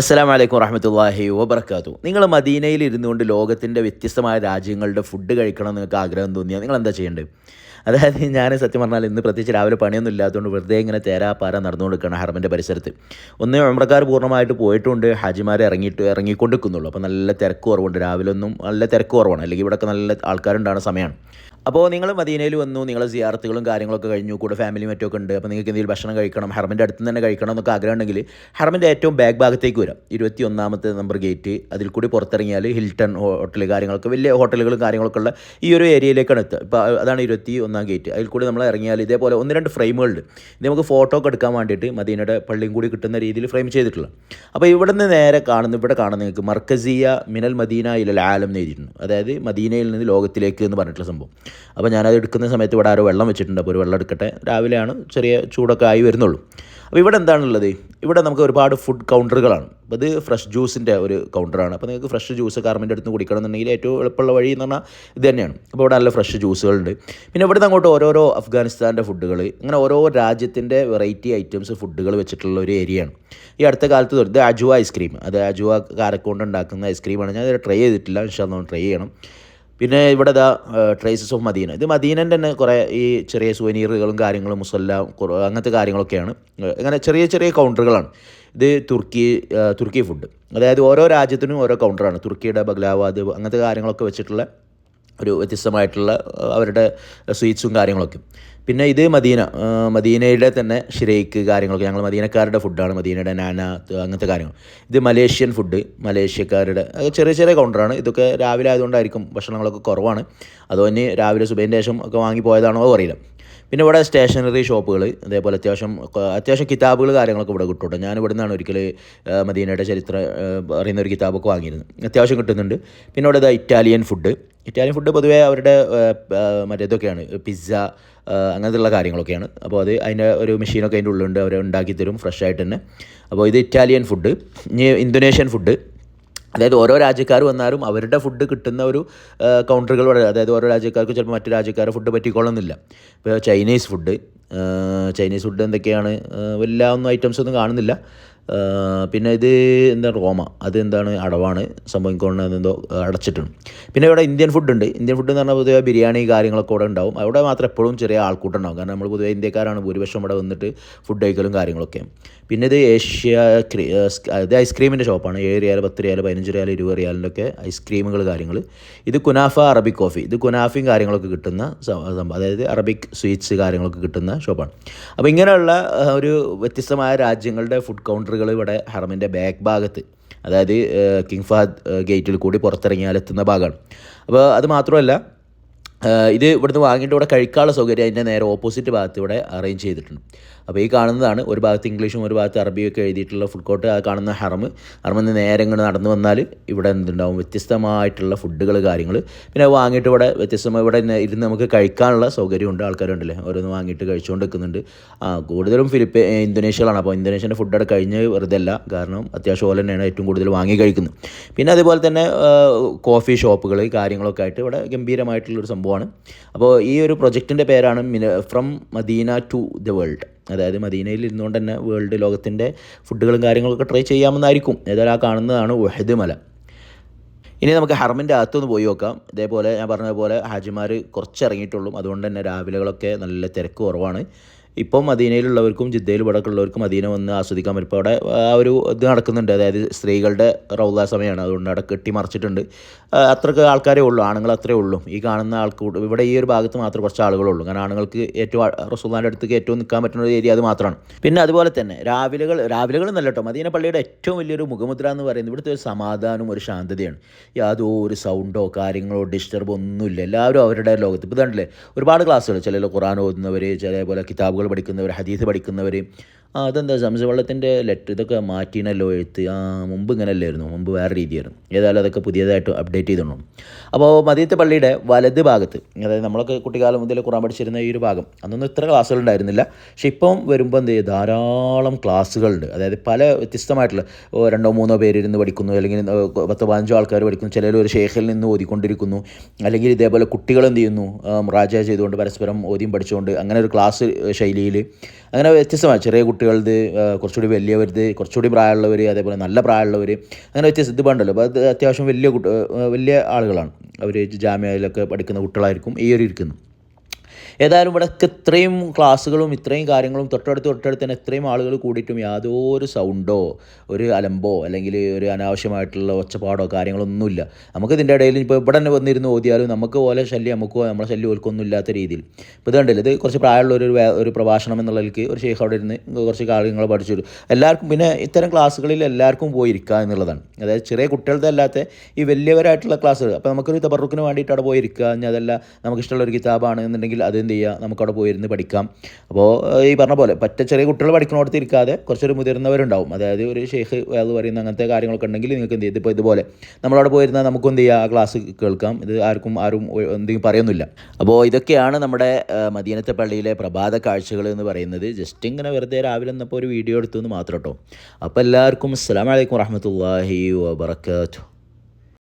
അസ്സാം വലൈക്കും വറഹമത്തല്ലാഹി വബർക്കാത്തു നിങ്ങൾ മദീനയിൽ ഇരുന്നുകൊണ്ട് ലോകത്തിന്റെ വ്യത്യസ്തമായ രാജ്യങ്ങളുടെ ഫുഡ് കഴിക്കണം എന്ന് നിങ്ങൾക്ക് ആഗ്രഹം തോന്നിയാൽ നിങ്ങൾ എന്താ ചെയ്യേണ്ടത്? അതായത് ഞാൻ സത്യം പറഞ്ഞാൽ ഇന്ന് പ്രത്യേകിച്ച് രാവിലെ പണിയൊന്നും ഇല്ലാത്തതുകൊണ്ട് വെറുതെ ഇങ്ങനെ തേരാപ്പാര നടന്നുകൊണ്ടിരിക്കുകയാണ് ഹർമിന്റെ പരിസരത്ത്. ഒന്ന് ഉമ്രക്കാർ പൂർണമായിട്ട് പോയിട്ടുണ്ട് ഹാജിമാർ ഇറങ്ങിയിട്ട് ഇറങ്ങിക്കൊണ്ടിരിക്കുന്നുള്ളൂ. അപ്പോൾ നല്ല തിരക്ക് കുറവുണ്ട്. രാവിലെ ഒന്നും നല്ല തിരക്ക് കുറവാണ്. അല്ലെങ്കിൽ ഇവിടെയൊക്കെ നല്ല ആൾക്കാരുണ്ടാകുന്ന സമയമാണ്. അപ്പോൾ നിങ്ങൾ മദീനയിൽ വന്നു നിങ്ങൾ സിയാർത്തുകളും കാര്യങ്ങളൊക്കെ കഴിഞ്ഞു കൂടെ ഫാമിലി മറ്റൊക്കെ ഉണ്ട്. അപ്പോൾ നിങ്ങൾക്ക് എന്തെങ്കിലും ഭക്ഷണം കഴിക്കണം ഹർമിന്റെ അടുത്ത് തന്നെ കഴിക്കണം എന്നൊക്കെ ആഗ്രഹം ഉണ്ടെങ്കിൽ ഹർമിന്റെ ഏറ്റവും ബാക്ക് ഭാഗത്തേക്ക് വരാം. ഇരുപത്തി ഒന്നാമത്തെ നമ്പർ ഗേറ്റ് അതിൽ കൂടി പുറത്തിറങ്ങിയാൽ ഹിൽട്ടൺ ഹോട്ടൽ കാര്യങ്ങളൊക്കെ വലിയ ഹോട്ടലുകളും കാര്യങ്ങളൊക്കെ ഉള്ള ഈ ഒരു ഏരിയയിലേക്കാണ് എത്തുക. ഇപ്പോൾ അതാണ് ഇരുപത്തി ഒന്നാം ഗേറ്റ് അതിൽ കൂടി നമ്മൾ ഇറങ്ങിയാൽ ഇതേപോലെ ഒന്ന് രണ്ട് ഫ്രെയിമുകളുണ്ട് ഇത് നമുക്ക് ഫോട്ടോ ഒക്കെ എടുക്കാൻ വേണ്ടിയിട്ട് മദീനയുടെ പള്ളിയും കൂടി കിട്ടുന്ന രീതിയിൽ ഫ്രെയിം ചെയ്തിട്ടുള്ള അപ്പോൾ ഇവിടെ നിന്ന് നേരെ കാണുന്നു ഇവിടെ കാണുന്ന നിങ്ങൾക്ക് മർക്കസിയ മിനൽ മദീന ഇലൽ ആലം എന്ന് എഴുതിയിട്ടുണ്ട്. അതായത് മദീനയിൽ നിന്ന് ലോകത്തിലേക്ക് എന്ന് പറഞ്ഞിട്ടുള്ള സംഭവം. അപ്പോൾ ഞാനത് എടുക്കുന്ന സമയത്ത് ഇവിടെ ആരോ വെള്ളം വെച്ചിട്ടുണ്ട് അപ്പോൾ ഒരു വെള്ളം എടുക്കട്ടെ. രാവിലെയാണ് ചെറിയ ചൂടൊക്കെ ആയി വരുന്നുള്ളൂ. അപ്പോൾ ഇവിടെ എന്താണുള്ളത്? ഇവിടെ നമുക്ക് ഒരുപാട് ഫുഡ് കൗണ്ടറുകളാണ് അപ്പോൾ ഇത് ഫ്രഷ് ജ്യൂസിന്റെ ഒരു കൗണ്ടറാണ് അപ്പോൾ നിങ്ങൾക്ക് ഫ്രഷ് ജ്യൂസ് കാർമിന്റെ അടുത്ത് കുടിക്കണം എന്നുണ്ടെങ്കിൽ ഏറ്റവും എളുപ്പമുള്ള വഴി എന്ന് പറഞ്ഞാൽ ഇത് തന്നെയാണ്. അപ്പോൾ ഇവിടെ നല്ല ഫ്രഷ് ജ്യൂസുകളുണ്ട് പിന്നെ ഇവിടെ അങ്ങോട്ട് ഓരോരോ അഫ്ഗാനിസ്ഥാന്റെ ഫുഡുകൾ ഇങ്ങനെ ഓരോ രാജ്യത്തിന്റെ വെറൈറ്റി ഐറ്റംസ് ഫുഡുകൾ വെച്ചിട്ടുള്ള ഒരു ഏരിയയാണ് ഈ അടുത്ത കാലത്ത് ഇത് അജുവ ഐസ്ക്രീം അത് അജുവ കാരക്കൊണ്ട് ഉണ്ടാക്കുന്ന ഐസ്ക്രീമാണ് ഞാൻ ട്രൈ ചെയ്തിട്ടില്ല. പക്ഷേ ട്രൈ ചെയ്യണം. പിന്നെ ഇവിടെ ദാ ട്രേസസ് ഓഫ് മദീന. ഇത് മദീനന്റെ തന്നെ കുറേ ഈ ചെറിയ സുവനീറുകളും കാര്യങ്ങളും മുസല്ല അങ്ങനത്തെ കാര്യങ്ങളൊക്കെയാണ്. അങ്ങനെ ചെറിയ ചെറിയ കൗണ്ടറുകളാണ് ഇത് തുർക്കി തുർക്കി ഫുഡ് അതായത് ഓരോ രാജ്യത്തിനും ഓരോ കൗണ്ടറാണ് തുർക്കിയുടെ ബഗ്ലാവാദ് അങ്ങനത്തെ കാര്യങ്ങളൊക്കെ വെച്ചിട്ടുള്ള ഒരു വ്യത്യസ്തമായിട്ടുള്ള അവരുടെ സ്വീറ്റ്സും കാര്യങ്ങളൊക്കെ. പിന്നെ ഇത് മദീന മദീനയുടെ തന്നെ ഷിരേക്ക് കാര്യങ്ങളൊക്കെ. ഞങ്ങൾ മദീനക്കാരുടെ ഫുഡാണ് മദീനയുടെ നാന അങ്ങനത്തെ കാര്യങ്ങൾ ഇത് മലേഷ്യൻ ഫുഡ് മലേഷ്യക്കാരുടെ ചെറിയ ചെറിയ കൗണ്ടറാണ് ഇതൊക്കെ രാവിലെ ആയതുകൊണ്ടായിരിക്കും ഭക്ഷണങ്ങളൊക്കെ കുറവാണ്. അതോ രാവിലെ സുബൈന്റെ ശേഷം ഒക്കെ വാങ്ങി പോയതാണോ അറിയില്ല. പിന്നെ ഇവിടെ സ്റ്റേഷനറി ഷോപ്പുകൾ അതേപോലെ അത്യാവശ്യം അത്യാവശ്യം കിതാബുകൾ കാര്യങ്ങളൊക്കെ ഇവിടെ കിട്ടും ഞാൻ ഇവിടെ നിന്നാണ് ഒരിക്കൽ മദീനയുടെ ചരിത്രം അറിയുന്ന ഒരു കിതാബൊക്കെ വാങ്ങിയിരുന്നത്. അത്യാവശ്യം കിട്ടുന്നുണ്ട്. പിന്നെ ഇവിടെ ഇറ്റാലിയൻ ഫുഡ് ഇറ്റാലിയൻ ഫുഡ് പൊതുവേ അവരുടെ ആ, ആ, മറ്റേ ഇതൊക്കെയാണ് പിസ്സ അങ്ങനത്തെയുള്ള കാര്യങ്ങളൊക്കെയാണ്. അപ്പോൾ അത് അതിന്റെ ഒരു മെഷീനൊക്കെ അതിന്റെ ഉള്ളിലുണ്ട് അവർ ഉണ്ടാക്കി തരും ഫ്രഷ് ആയിട്ട് തന്നെ. അപ്പോൾ ഇത് ഇറ്റാലിയൻ ഫുഡ് ഇനി ഇന്തോനേഷ്യൻ ഫുഡ്. അതായത് ഓരോ രാജ്യക്കാർ വന്നാലും അവരുടെ ഫുഡ് കിട്ടുന്ന ഒരു കൗണ്ടറുകൾ വളരെ അതായത് ഓരോ രാജ്യക്കാർക്ക് ചിലപ്പോൾ മറ്റു രാജ്യക്കാരുടെ ഫുഡ് പറ്റിക്കൊള്ളുന്നില്ല ഇപ്പോൾ ചൈനീസ് ഫുഡ് ചൈനീസ് ഫുഡ് എന്തൊക്കെയാണ്? എല്ലാ ഒന്നും ഐറ്റംസ് ഒന്നും കാണുന്നില്ല. പിന്നെ ഇത് എന്താ റോമ? അത് എന്താണ് അടവാണ്? സംഭവം കൊണ്ട് എന്തോ അടച്ചിട്ടുണ്ട്. പിന്നെ ഇവിടെ ഇന്ത്യൻ ഫുഡ് ഉണ്ട്. ഇന്ത്യൻ ഫുഡ് എന്ന് പറഞ്ഞാൽ പൊതുവെ ബിരിയാണി കാര്യങ്ങളൊക്കെ ഇവിടെ ഉണ്ടാവും. അവിടെ മാത്രം എപ്പോഴും ചെറിയ ആൾക്കൂട്ടം ഉണ്ടാവും. കാരണം നമ്മൾ പൊതുവെ ഇന്ത്യക്കാരാണ് ഭൂരിപക്ഷം ഇവിടെ വന്നിട്ട് ഫുഡ് കഴിക്കലും കാര്യങ്ങളൊക്കെ. പിന്നെ ഇത് ഏഷ്യ ഇത് ഐസ്ക്രീമിന്റെ ഷോപ്പാണ് ഏഴ് റിയാൽ പത്ത് റിയാൽ പതിനഞ്ച് റിയാൽ ഇരുപത് റിയാലിന്റെ ഒക്കെ ഐസ്ക്രീമുകൾ കാര്യങ്ങൾ. ഇത് കുനാഫ അറബിക് കോഫി. ഇത് കുനാഫയും കാര്യങ്ങളൊക്കെ കിട്ടുന്ന സംഭവം അതായത് അറബിക് സ്വീറ്റ്സ് കാര്യങ്ങളൊക്കെ കിട്ടുന്ന ഷോപ്പാണ്. അപ്പോൾ ഇങ്ങനെയുള്ള ഒരു വ്യത്യസ്തമായ രാജ്യങ്ങളുടെ ഫുഡ് കൗണ്ടറുകൾ ഇവിടെ ഹറമിന്റെ ബാക്ക് ഭാഗത്ത് അതായത് കിങ് ഫഹദ് ഗേറ്റിൽ കൂടി പുറത്തിറങ്ങിയാൽ എത്തുന്ന ഭാഗമാണ്. അപ്പോൾ അത് മാത്രമല്ല ഇത് ഇവിടുന്ന് വാങ്ങിയിട്ട് ഇവിടെ കഴിക്കാനുള്ള സൗകര്യം അതിന്റെ നേരെ ഓപ്പോസിറ്റ് ഭാഗത്ത് ഇവിടെ അറേഞ്ച് ചെയ്തിട്ടുണ്ട്. അപ്പോൾ ഈ കാണുന്നതാണ് ഒരു ഭാഗത്ത് ഇംഗ്ലീഷും ഒരു ഭാഗത്ത് അറബിയൊക്കെ എഴുതിയിട്ടുള്ള ഫുഡ് കോർട്ട് ആ കാണുന്ന ഹറമ് ഹറമിൽ നിന്ന് നേരെ ഇങ്ങോട്ട് നടന്നു വന്നാൽ ഇവിടെ എന്തുണ്ടാവും? വ്യത്യസ്തമായിട്ടുള്ള ഫുഡുകൾ കാര്യങ്ങൾ പിന്നെ വാങ്ങിയിട്ട് ഇവിടെ വ്യത്യസ്തമായി ഇവിടെ ഇരുന്ന് നമുക്ക് കഴിക്കാനുള്ള സൗകര്യമുണ്ട് ആൾക്കാരുണ്ടല്ലേ? ഓരോന്ന് വാങ്ങിയിട്ട് കഴിച്ചുകൊണ്ട് നിൽക്കുന്നുണ്ട് ആ കൂടുതലും ഫിലിപ്പ് ഇന്തോനേഷ്യകളാണ് അപ്പോൾ ഇന്തോനേഷ്യന്റെ ഫുഡ് അവിടെ കഴിഞ്ഞ് വെറുതെ അല്ല കാരണം അത്യാവശ്യം പോലെ തന്നെയാണ് ഏറ്റവും കൂടുതൽ വാങ്ങി കഴിക്കുന്നത്. പിന്നെ അതുപോലെ തന്നെ കോഫി ഷോപ്പുകൾ കാര്യങ്ങളൊക്കെ ആയിട്ട് ഇവിടെ ഗംഭീരമായിട്ടുള്ളൊരു സംഭവമാണ്. അപ്പോൾ ഈ ഒരു പ്രൊജക്റ്റിന്റെ പേരാണ് Mina from Medina to the world അതായത് മദീനയിൽ ഇരുന്നുകൊണ്ട് തന്നെ വേൾഡ് ലോകത്തിന്റെ ഫുഡുകളും കാര്യങ്ങളൊക്കെ ട്രൈ ചെയ്യാമെന്നായിരിക്കും. ഏതായാലും ആ കാണുന്നതാണ് വഹദ് മല. ഇനി നമുക്ക് ഹർമിന്റെ അകത്തൊന്ന് പോയി നോക്കാം. ഇതേപോലെ ഞാൻ പറഞ്ഞതുപോലെ ഹാജിമാർ കുറച്ച് ഇറങ്ങിയിട്ടുള്ളൂ അതുകൊണ്ട് തന്നെ രാവിലെകളൊക്കെ നല്ല തിരക്ക് കുറവാണ്. ഇപ്പം മദീനയിലുള്ളവർക്കും ജിദ്ദയിൽ വടക്കുള്ളവർക്കും മദീന വന്ന് ആസ്വദിക്കാൻ പറ്റും. അവിടെ ആ ഒരു ഇത് നടക്കുന്നുണ്ട്. അതായത് സ്ത്രീകളുടെ റൗദ സമയമാണ്. അതുകൊണ്ട് അവിടെ കെട്ടി മറിച്ചിട്ടുണ്ട്. അത്രയ്ക്ക് ആൾക്കാരേ ഉള്ളൂ. ആണുങ്ങൾ അത്രേ ഉള്ളൂ. ഈ കാണുന്ന ആൾക്കൂട് ഇവിടെ ഈ ഒരു ഭാഗത്ത് മാത്രം കുറച്ച് ആളുകളുള്ളൂ കാരണം ആണുങ്ങൾക്ക് ഏറ്റവും റസൂദാന്റെ അടുത്തേക്ക് ഏറ്റവും നിൽക്കാൻ പറ്റുന്ന ഒരു ഏരിയ അത് മാത്രമാണ്. പിന്നെ അതുപോലെ തന്നെ രാവിലകൾ രാവിലകൾ നല്ല കേട്ടോ. മദീന പള്ളിയുടെ ഏറ്റവും വലിയൊരു മുഖമുദ്ര എന്ന് പറയുന്നത് ഇവിടുത്തെ ഒരു സമാധാനവും ഒരു ശാന്തതയാണ്. യാതൊരു സൗണ്ടോ കാര്യങ്ങളോ ഡിസ്റ്റർബോ ഒന്നുമില്ല. എല്ലാവരും അവരുടെ ലോകത്ത്. ഇപ്പോൾ ഇതാണ്ടല്ലേ ഒരുപാട് ക്ലാസ്സുകൾ ചില ഖുറാൻ ഓതുന്നവർ ചിലപോലെ കിതാബുകൾ പഠിക്കുന്നവർ ഹദീസ് പഠിക്കുന്നവർ ആ അതെന്താ സംശ വെള്ളത്തിന്റെ ലെറ്റർ ഇതൊക്കെ മാറ്റിയിട്ടല്ലോ എഴുത്ത്. ആ മുമ്പ് ഇങ്ങനെ അല്ലായിരുന്നു മുമ്പ് വേറെ രീതിയായിരുന്നു. ഏതായാലും അതൊക്കെ പുതിയതായിട്ട് അപ്ഡേറ്റ് ചെയ്തോളും അപ്പോൾ മതിയത്തെ പള്ളിയുടെ വലത് ഭാഗത്ത് അതായത് നമ്മളൊക്കെ കുട്ടിക്കാലം മുതൽ ഖുറാൻ പഠിച്ചിരുന്ന ഈ ഒരു ഭാഗം അന്നൊന്നും ഇത്ര ക്ലാസ്സുകൾ ഉണ്ടായിരുന്നില്ല പക്ഷേ ഇപ്പം വരുമ്പോൾ എന്ത് ധാരാളം ക്ലാസ്സുകളുണ്ട് അതായത് പല വ്യത്യസ്തമായിട്ടുള്ള രണ്ടോ മൂന്നോ പേരിരുന്ന് പഠിക്കുന്നു. അല്ലെങ്കിൽ പത്തോ പതിനഞ്ചോ ആൾക്കാർ പഠിക്കുന്നു. ചിലർ ഒരു ഷേഖിൽ നിന്ന് ഓതിക്കൊണ്ടിരിക്കുന്നു. അല്ലെങ്കിൽ ഇതേപോലെ കുട്ടികൾ എന്ത് ചെയ്യുന്നു? റാജ ചെയ്തുകൊണ്ട് പരസ്പരം ഓതിയും പഠിച്ചുകൊണ്ട് അങ്ങനെ ഒരു ക്ലാസ് ശൈലിയിൽ അങ്ങനെ വ്യത്യസ്തമായി ചെറിയ കുട്ടികൾ കുട്ടികളത് കുറച്ചുകൂടി വലിയവരുത് കുറച്ചുകൂടി പ്രായമുള്ളവർ അതേപോലെ നല്ല പ്രായമുള്ളവർ അങ്ങനെ വ്യത്യസ്ത ഇത് വേണ്ടല്ലോ. അപ്പോൾ അത് അത്യാവശ്യം വലിയ വലിയ ആളുകളാണ്. അവർ ജാമ്യയിലൊക്കെ പഠിക്കുന്ന കുട്ടികളായിരിക്കും ഈ ഒരു ഇരിക്കുന്നു ഏതായാലും ഇവിടെയൊക്കെ ഇത്രയും ക്ലാസ്സുകളും ഇത്രയും കാര്യങ്ങളും തൊട്ടടുത്ത് തൊട്ടടുത്ത് തന്നെ ഇത്രയും ആളുകൾ കൂടിയിട്ടും യാതൊരു സൗണ്ടോ ഒരു അലമ്പോ അല്ലെങ്കിൽ ഒരു അനാവശ്യമായിട്ടുള്ള ഒച്ചപ്പാടോ കാര്യങ്ങളൊന്നുമില്ല നമുക്ക് ഇതിന്റെ ഇടയിൽ ഇപ്പോൾ ഇവിടെ തന്നെ വന്നിരുന്ന് ഓതിയാലും നമുക്ക് പോലെ ശല്യം നമുക്കോ നമ്മളെ ശല്യം ഓൽക്കൊന്നും ഇല്ലാത്ത രീതിയിൽ. ഇപ്പോൾ ഇത് കണ്ടില്ല ഇത് കുറച്ച് പ്രായമുള്ള ഒരു ഒരു പ്രഭാഷണം എന്നുള്ളതിലേക്ക് ഒരു ഷെയ്ഖ് അവിടെ ഇരുന്ന് കുറച്ച് കാര്യങ്ങൾ പഠിച്ചു തരും. എല്ലാവർക്കും പിന്നെ ഇത്തരം ക്ലാസ്സുകളിൽ എല്ലാവർക്കും പോയിരിക്കുക എന്നുള്ളതാണ്. അതായത് ചെറിയ കുട്ടികളുടെ അല്ലാത്ത ഈ വലിയവരായിട്ടുള്ള ക്ലാസ്സുകൾ. അപ്പോൾ നമുക്കൊരു തബറുക്കിന് വേണ്ടിയിട്ട് അവിടെ പോയിരിക്കുക അതല്ല നമുക്കിഷ്ടമുള്ള ഒരു കിതാബാണ് എന്നുണ്ടെങ്കിൽ അത് എന്ത് ചെയ്യുക നമുക്കവിടെ പോയിരുന്ന് പഠിക്കാം. അപ്പോൾ ഈ പറഞ്ഞ പോലെ പറ്റ ചെറിയ കുട്ടികൾ പഠിക്കണോടത്ത് ഇരിക്കാതെ കുറച്ചൊരു മുതിർന്നവരുണ്ടാവും. അതായത് ഒരു ഷെയ്ഖ് അത് പറയുന്ന അങ്ങനത്തെ കാര്യങ്ങളൊക്കെ ഉണ്ടെങ്കിൽ നിങ്ങൾക്ക് എന്ത് ചെയ്യും? ഇപ്പോൾ ഇതുപോലെ നമ്മളവിടെ പോയിരുന്നാൽ നമുക്കും എന്ത് ചെയ്യുക ആ ക്ലാസ് കേൾക്കാം. ഇത് ആർക്കും ആരും എന്തെങ്കിലും പറയുന്നില്ല. അപ്പോൾ ഇതൊക്കെയാണ് നമ്മുടെ മദീനത്തെ പള്ളിയിലെ പ്രഭാത കാഴ്ചകൾ എന്ന് പറയുന്നത്. ജസ്റ്റ് ഇങ്ങനെ വെറുതെ രാവിലെ എന്നപ്പോൾ ഒരു വീഡിയോ എടുത്തു എന്ന് മാത്രം കേട്ടോ. അപ്പോൾ എല്ലാവർക്കും അസ്സാം വലൈക്കും വാഹമത്തല്ലാഹി വാബർക്കാത്തു